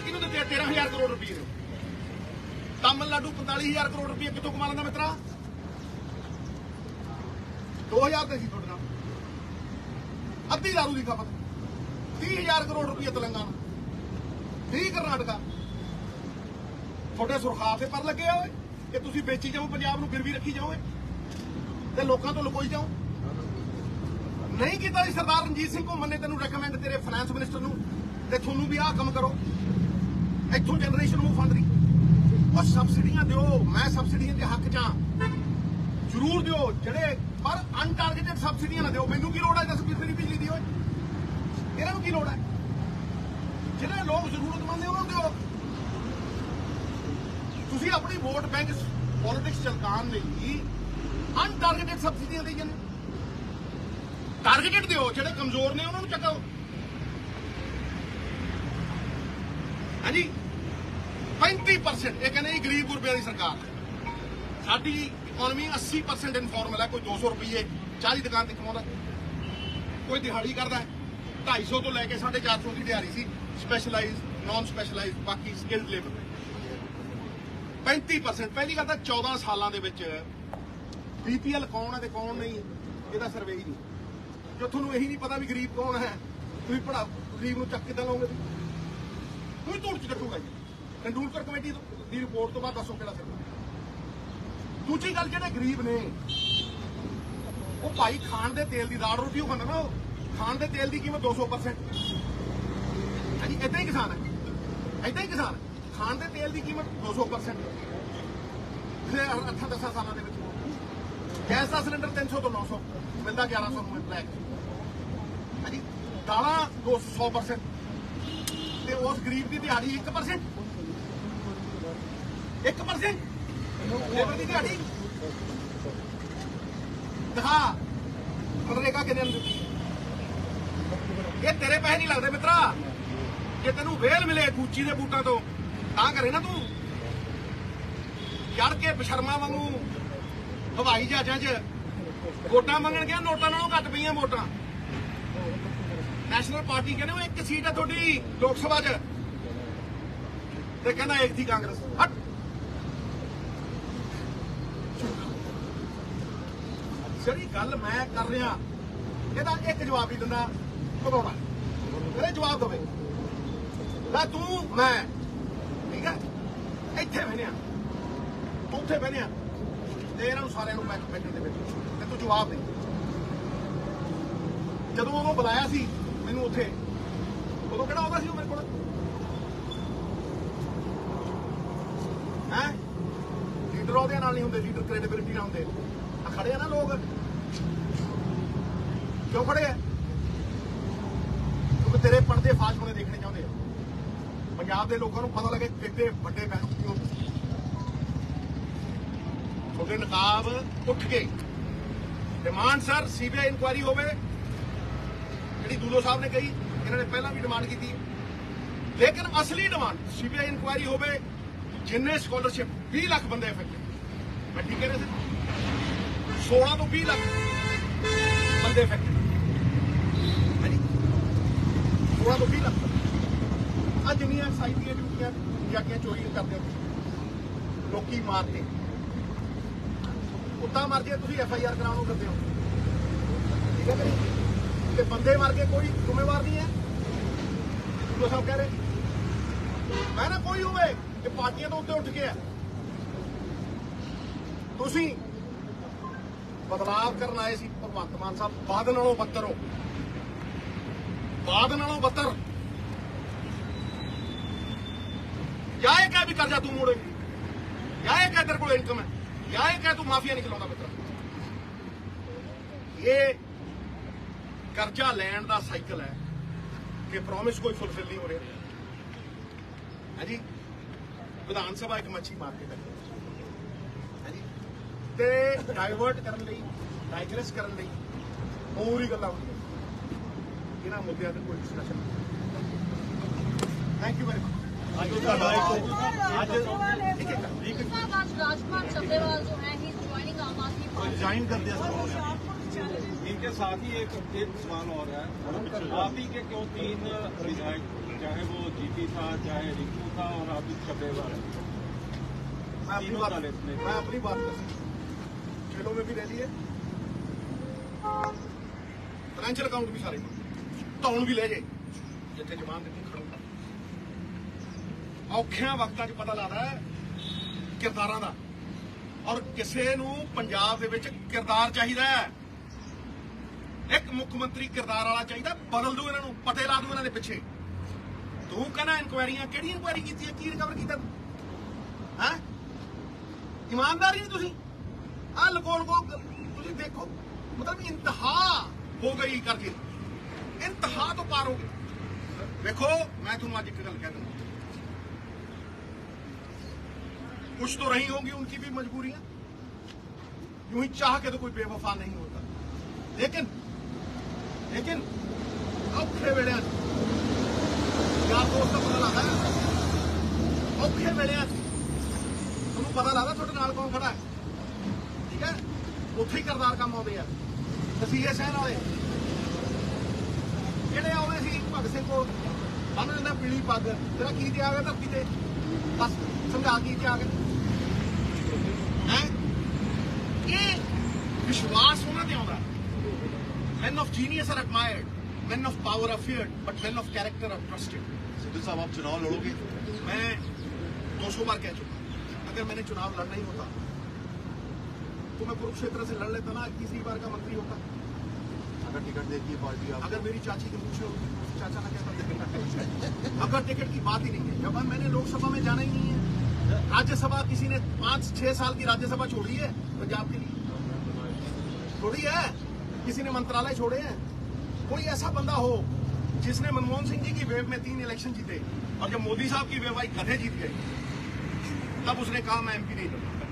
Tax ਕਿਹਨੂੰ ਦਿੱਤੇ 13000 ਕਰੋੜ ਰੁਪਏ। ਦੇ ਤਾਮਿਲਨਾਡੂ 45000 ਕਰੋੜ ਰੁਪਏ ਕਿੱਥੋਂ ਕਮਾ ਲੈਂਦਾ ਮਿੱਤਰਾ? 2000 ਤੇ ਸੀ ਤੁਹਾਡੇ ਨਾਲ। ਅੱਧੀ ਦਾਰੂ ਦੀ ਖਪਤ। 30000 ਕਰੋੜ ਰੁਪਏ ਤੇਲੰਗਾਨਾ 30 ਕਰਨਾਟਕਾ। ਤੁਹਾਡੇ ਸੁਰਖਾਰ ਤੇ ਪਰ ਲੱਗੇ ਹੋਏ। ਕਿ ਤੁਸੀਂ ਵੇਚੀ ਜਾਓ, ਪੰਜਾਬ ਨੂੰ ਫਿਰ ਵੀ ਰੱਖੀ ਜਾਓਗੇ। ਤੇ ਲੋਕਾਂ ਤੋਂ ਲੁਕੋਈ ਜਾਓ। ਨਹੀਂ ਕੀਤਾ ਜੀ ਸਰਦਾਰ ਰਣਜੀਤ ਸਿੰਘ ਘੁੰਮਣ ਨੇ ਤੈਨੂੰ ਰეკਮੈਂਡ ਤੇਰੇ ਫਾਈਨੈਂਸ ਮਿਨਿਸਟਰ ਨੂੰ। ਤੇ ਤੁਹਾਨੂੰ ਵੀ ਆਹ ਕੰਮ ਕਰੋ। ਇੱਥੋਂ ਜਨਰੇਸ਼ਨ ਨੂੰ ਫੰਡ ਦੀ। ਉਹ ਸਬਸਿਡੀਆਂ ਦਿਓ, ਮੈਂ ਸਬਸਿਡੀਆਂ ਦੇ ਹੱਕ 'ਚ ਹਾਂ। ਜ਼ਰੂਰ ਦਿਓ, ਜਿਹੜੇ ਪਰ ਅਨਟਾਰਗੇਟਡ ਸਬਸਿਡੀਆਂ ਨਾ ਦਿਓ। ਮੈਨੂੰ ਕੀ ਲੋੜ ਹੈ? 10 ਫੀਸਦੀ ਬਿਜਲੀ ਦੀ ਓਏ? ਇਹਨਾਂ ਨੂੰ ਕੀ ਲੋੜ ਹੈ? ਜਿਹੜੇ ਲੋਕ ਜ਼ਰੂਰਤਮੰਦ ਨੇ ਉਹਨਾਂ ਨੂੰ ਦਿਓ। ਤੁਸੀਂ ਆਪਣੀ ਵੋਟ ਬੈਂਕ ਪੋਲਿਟਿਕਸ ਚਲਕਾਉਣ ਲਈ ਅਨਟਾਰਗੇਟਡ ਸਬਸਿਡੀਆਂ ਦੇ ਜਾਂਦੇ ਟਾਰਗੇਟਡ ਦਿਓ, ਜਿਹੜੇ ਕਮਜ਼ੋਰ ਨੇ, ਉਹਨਾਂ ਨੂੰ ਚੱਕੋ। ਹਾਂਜੀ? 35% ਇਹ ਕਹਿੰਦੇ ਜੀ ਗਰੀਬ ਗੁਰਬਿਆਂ ਦੀ ਸਰਕਾਰ। ਸਾਡੀ ਇਕਨੋਮੀ 80% ਇਨਫਾਰਮਲ ਹੈ, ਕੋਈ 200 ਰੁਪਏ 40 ਦੁਕਾਨ ਤੇ ਕਮਾਉਂਦਾ। ਕੋਈ ਦਿਹਾੜੀ ਕਰਦਾ ਹੈ। 250 ਤੋਂ ਲੈ ਕੇ 450 ਦੀ ਦਿਹਾੜੀ ਸੀ। ਸਪੈਸ਼ਲਾਈਜ਼ ਨਾਨ ਸਪੈਸ਼ਲਾਈਜ਼ ਬਾਕੀ ਸਕਿਲਡ ਲੇਬਰ 35% ਪਹਿਲੀ ਗੱਲ ਤਾਂ 14 ਸਾਲਾਂ ਦੇ ਵਿੱਚ ਬੀਪੀਐਲ ਕੌਣ ਹੈ ਤੇ ਕੌਣ ਨਹੀਂ ਇਹਦਾ ਸਰਵੇ ਹੀ ਨਹੀਂ। ਜੋ ਤੁਹਾਨੂੰ ਇਹੀ ਨਹੀਂ ਪਤਾ ਵੀ ਗਰੀਬ ਕੌਣ ਹੈ, ਤੁਸੀਂ ਪੜਾ ਗਰੀਬ ਨੂੰ ਚੱਕ ਕਿੱਦਾਂ ਲਓਗੇ। ਤੁਸੀਂ ਧੂੜ ਚ ਰੱਖੂਗਾ ਜੀ ਟੰਡੂਲਕਰ ਕਮੇਟੀ ਦੀ ਰਿਪੋਰਟ ਤੋਂ ਬਾਅਦ ਦੱਸੋ ਕਿਹੜਾ ਸਰਵੇ ਦੂਜੀ ਗੱਲ ਜਿਹੜੇ ਗਰੀਬ ਨੇ, ਉਹ ਭਾਈ ਖਾਣ ਦੇ ਤੇਲ ਦੀ ਦਾਲ ਰੋਟੀ ਉਹ ਖਾਂਦਾ ਨਾ ਉਹ। ਖਾਣ ਦੇ ਤੇਲ ਦੀ ਕੀਮਤ 200% ਹਾਂਜੀ ਇਦਾਂ ਹੀ ਕਿਸਾਨ ਹੈ। ਇਦਾਂ ਹੀ ਕਿਸਾਨ ਖਾਣ ਦੇ ਤੇਲ ਦੀ ਕੀਮਤ 200% ਫਿਰ ਅੱਠਾਂ ਦਸਾਂ ਸਾਲਾਂ ਦੇ ਵਿੱਚ। ਗੈਸ ਦਾ ਸਿਲੰਡਰ 300 ਤੋਂ 900 ਮਿਲਦਾ 1100 ਨੂੰ ਬਲੈਕ। ਹਾਂਜੀ, ਦਾਲਾਂ 200% ਤੇ ਉਸ ਗਰੀਬ ਦੀ ਦਿਹਾੜੀ 1% ਇੱਕ ਪਰਸੈਂਟ ਲੇਬਰ ਦੀ ਦਿਹਾੜੀ। ਦਿਖਾ। ਮਨਰੇਗਾ ਕਿੰਨੇ ਨੂੰ ਦਿੱਤੀ ਇਹ ਤੇਰੇ ਪੈਸੇ ਨਹੀਂ ਲੱਗਦੇ ਮਿੱਤਰਾ। ਜੇ ਤੈਨੂੰ ਵੇਲ ਮਿਲੇ ਕੂਚੀ ਦੇ ਬੂਟਾਂ ਤੋਂ, ਤਾਂ ਕਰੇ ਨਾ ਤੂੰ। ਚੜ ਕੇ ਬਸ਼ਰਮਾ ਵਾਂਗੂ ਹਵਾਈ ਜਹਾਜ਼ਾਂ 'ਚ ਵੋਟਾਂ ਮੰਗਣ ਗਿਆ, ਨੋਟਾਂ ਨਾਲੋਂ ਘੱਟ ਪਈਆਂ ਵੋਟਾਂ। ਨੈਸ਼ਨਲ ਪਾਰਟੀ ਕਹਿੰਦੇ, ਉਹ ਇੱਕ ਸੀਟ ਹੈ ਤੁਹਾਡੀ ਲੋਕ ਸਭਾ 'ਚ। ਤੇ ਕਹਿੰਦਾ, ਇੱਕ ਦੀ ਕਾਂਗਰਸ। ਹਟ। ਜਿਹੜੀ ਗੱਲ ਮੈਂ ਕਰ ਰਿਹਾ, ਇਹਦਾ ਇੱਕ ਜਵਾਬ ਹੀ ਦਿੰਦਾ ਭਗੌੜਾ ਇਹਦੇ ਜਵਾਬ ਦੇਵੇ। ਲੈ ਤੂੰ, ਮੈਂ। ਠੀਕ ਹੈ? ਇੱਥੇ ਬਹਿਨੇ ਤੂੰ ਉੱਥੇ ਬਹਿਨੇ ਆ ਤੇ ਇਹਨਾਂ ਨੂੰ ਸਾਰਿਆਂ ਨੂੰ ਬੈਠ ਬੈਠਣ ਦੇ ਵਿੱਚ ਤੇ ਤੂੰ ਜਵਾਬ ਦੇ। ਜਦੋਂ ਉਹਨੂੰ ਬੁਲਾਇਆ ਸੀ, ਮੈਨੂੰ ਉੱਥੇ, ਉਦੋਂ ਕਿਹੜਾ ਆਉਂਦਾ ਸੀ ਉਹ ਮੇਰੇ ਕੋਲ? ਹੈ? ਲੀਡਰ ਉਹਦੇ ਨਾਲ ਨਹੀਂ ਹੁੰਦੇ, ਲੀਡਰ ਕ੍ਰੈਡੀਬਿਲਟੀ ਨਾਲ ਹੁੰਦੇ। ਖੜੇ ਆ ਨਾ ਲੋਕ। ਕਿਉਂ ਖੜੇ ਆ? ਕਿਉਂਕਿ ਤੇਰੇ ਪਰਦੇ ਫਾਸ਼ ਹੋਣੇ ਦੇਖਣੇ ਚਾਹੁੰਦੇ ਆ। ਪੰਜਾਬ ਦੇ ਲੋਕਾਂ ਨੂੰ ਪਤਾ ਲੱਗੇ ਕਿੱਡੇ ਵੱਡੇ ਬੈਂਕ ਕਿਉਂ ਤੁਹਾਡੇ ਨਕਾਬ ਉੱਠ ਗਏ ਡਿਮਾਂਡ ਸਰ ਸੀਬੀਆਈ ਇਨਕੁਆਇਰੀ ਹੋਵੇ, ਜਿਹੜੀ ਦੂਲੋ ਸਾਹਿਬ ਨੇ ਕਹੀ, ਇਹਨਾਂ ਨੇ ਪਹਿਲਾਂ ਵੀ ਡਿਮਾਂਡ ਕੀਤੀ। ਲੇਕਿਨ ਅਸਲੀ ਡਿਮਾਂਡ ਸੀਬੀਆਈ ਇਨਕੁਆਇਰੀ ਹੋਵੇ, ਜਿੰਨੇ ਸਕਾਲਰਸ਼ਿਪ 20 ਲੱਖ ਬੰਦੇ ਇਫੈਕਟਡ ਮੈਂ ਠੀਕ ਕਹਿ ਰਿਹਾ ਸੀ? 16 ਤੋਂ 20 ਲੱਖ ਬੰਦੇ ਫੈਕਟਰੀ ਹਾਂਜੀ। 16 ਤੋਂ 20 ਲੱਖ। ਆ ਜਿੰਨੀਆਂ ਸਾਈਟੀਆਂ ਡਿਊਟੀਆਂ ਜਾ ਕੇ ਚੋਰੀ ਕਰਦੇ ਹੋ ਲੋਕੀ ਮਾਰਦੇ। ਕੁੱਤਾ ਮਰ ਜੇ, ਤੁਸੀਂ ਐਫ ਆਈ ਆਰ ਕਰਾਉਣ ਕਰਦੇ ਹੋ। ਠੀਕ ਹੈ ਕਿ ਤੇ ਬੰਦੇ ਮਰ ਗਏ, ਕੋਈ ਜ਼ਿੰਮੇਵਾਰ ਨਹੀਂ ਹੈ। ਜੋ ਸਭ ਕਹਿ ਰਹੇ। ਮੈਂ ਨਾ ਕੋਈ ਹੋਵੇ ਕਿ ਪਾਰਟੀਆਂ ਤੋਂ ਉੱਤੇ ਉੱਠ ਗਿਆ। ਤੁਸੀਂ ਬਦਲਾਵ ਕਰਨ ਆਏ ਸੀ, ਭਗਵੰਤ ਮਾਨ ਸਾਹਿਬ ਬਾਦ ਨਾਲੋਂ ਬੱਤਰ ਹੋ। ਬਾਦ ਨਾਲੋਂ ਬੱਤਰ। ਜਾਂ ਇਹ ਕਹਿ ਵੀ ਕਰਜ਼ਾ ਤੂੰ ਮੋੜੇਂਗੀ। ਜਾਂ ਇਹ ਕਹਿ ਤੇਰੇ ਕੋਲ ਇਨਕਮ ਹੈ। ਜਾਂ ਇਹ ਕਹਿ ਤੂੰ ਮਾਫੀਆ ਨਹੀਂ ਚਲਾਉਂਦਾ ਮਿੱਤਰ ਇਹ ਕਰਜ਼ਾ ਲੈਣ ਦਾ ਸਾਈਕਲ ਹੈ ਕਿ ਪ੍ਰੋਮਿਸ ਕੋਈ ਫੁੱਲਫਿਲ ਨਹੀਂ ਹੋ ਰਿਹਾ। ਹਾਂਜੀ? ਵਿਧਾਨ ਸਭਾ ਇੱਕ ਮੱਛੀ ਮਾਰਕੀਟ ਹੈ। ਤੇ ਡਾਈਵਰਟ ਕਰਨ ਲਈ ਡਾਈਗਰੈਸ ਕਰਨ ਲਈ ਹੋਰ ਹੀ ਗੱਲਾਂ ਹੁੰਦੀਆਂ ਇਹਨਾਂ ਮੁੱਦਿਆਂ ਤੇ ਕੋਈ discussion thank you very much आज राजकुमार चंदेवाल जो है ही ज्वाइनिंग आम आदमी पार्टी रिजाइन कर दिया सब उन्होंने इनके साथ ही एक एक सवाल और है आप ही के क्यों तीन विधायक चाहे वो जीती था चाहे रिंकू था और अब चब्बेवाल है मैं अपनी तीनों बात दल इसमें। मैं अपनी बात कर सकता खेलों में भी ले लिए फाइनेंशियल अकाउंट भी सारे ਧੌਣ ਵੀ ਲੈ ਜੇ ਜਿੱਥੇ ਜ਼ਬਾਨ ਦਿੱਤੀ ਖੜੂਗਾ ਔਖਿਆਂ ਵਕਤਾਂ 'ਚ ਪਤਾ ਲੱਗਦਾ ਹੈ ਕਿਰਦਾਰਾਂ ਦਾ ਔਰ ਕਿਸੇ ਨੂੰ ਪੰਜਾਬ ਦੇ ਵਿੱਚ ਕਿਰਦਾਰ ਚਾਹੀਦਾ ਹੈ ਇੱਕ ਮੁੱਖ ਮੰਤਰੀ ਕਿਰਦਾਰ ਵਾਲਾ ਚਾਹੀਦਾ ਬਦਲ ਦੂ ਇਹਨਾਂ ਨੂੰ ਪਤੇ ਲਾ ਦੂ ਇਹਨਾਂ ਦੇ ਪਿੱਛੇ ਤੂੰ ਕਹਿੰਦਾ ਇਨਕੁਆਇਰੀਆਂ ਕਿਹੜੀ ਇਨਕੁਆਇਰੀ ਕੀਤੀ ਹੈ ਕੀ ਰਿਕਵਰ ਕੀਤਾ ਤੂੰ ਹੈ ਇਮਾਨਦਾਰੀ ਨਹੀਂ ਤੁਸੀਂ ਆ ਲਗੋਲ ਕੋ ਤੁਸੀਂ ਦੇਖੋ ਮਤਲਬ ਇੰਤਹਾ ਹੋ ਗਈ ਕਰਕੇ ਇੰਤਹਾ ਤੋਂ ਪਾਰ ਹੋ ਗਏ ਦੇਖੋ ਮੈਂ ਤੁਹਾਨੂੰ ਅੱਜ ਇੱਕ ਗੱਲ ਕਹਿ ਦਿੰਦਾ कुछ तो रही होंगी उनकी भी मजबूरियां यूं ही चाह के तो कोई बेवफा नहीं होता लेकिन लेकिन औखे वेड़े यार दोस्त का पता लगा औखे वेड़े ਤੁਹਾਨੂੰ ਪਤਾ ਲੱਗਦਾ ਤੁਹਾਡੇ ਨਾਲ ਕੌਣ ਖੜਾ ਹੈ ਠੀਕ ਹੈ ਉੱਥੇ ਹੀ ਕਰਦਾਰ ਕੰਮ ਆਉਂਦੇ ਆ ਤਸੀਹੇ ਸਹਿਣ ਵਾਲੇ ਜਿਹੜੇ ਆਉਂਦੇ ਸੀ ਭਗਤ ਸਿੰਘ ਕੋਲ ਬੰਨ ਦਿੰਦਾ ਪੀਲੀ ਪੱਗ ਤੇਰਾ ਕੀ ਤੇ ਆ ਗਿਆ ਧਰਤੀ ਤੇ ਬਸ ਸਮਝਾ ਕੀ ਤੇ ਆ ਗਿਆ ਹੈ ਇਹ ਵਿਸ਼ਵਾਸ ਉਹਨਾਂ ਤੇ ਆਉਂਦਾ men of genius are admired men of power are feared but men of character are trusted Sidhu साहब आप चुनाव लड़ोगे मैं 200 बार कह चुका हूं अगर मैंने चुनाव लड़ना ही होता तो मैं कुरुक्षेत्र से लड़ लेता ना तीसरी बार का मंत्री होता। अगर टिकट देती है पार्टी आप अगर मेरी चाची के तो चाचा ना कहता अगर टिकट की बात ही नहीं है। जब मैंने लोकसभा में जाना ही नहीं है। राज्यसभा किसी ने पाँच छह साल की राज्यसभा छोड़ी है पंजाब के लिए। छोड़ी है। किसी ने मंत्रालय छोड़े हैं। कोई ऐसा बंदा हो जिसने मनमोहन सिंह जी की वेव में तीन इलेक्शन जीते और जब मोदी साहब की वेव आई गधे जीत गए। तब उसने कहा मैं एमपी नहीं बनूँगा।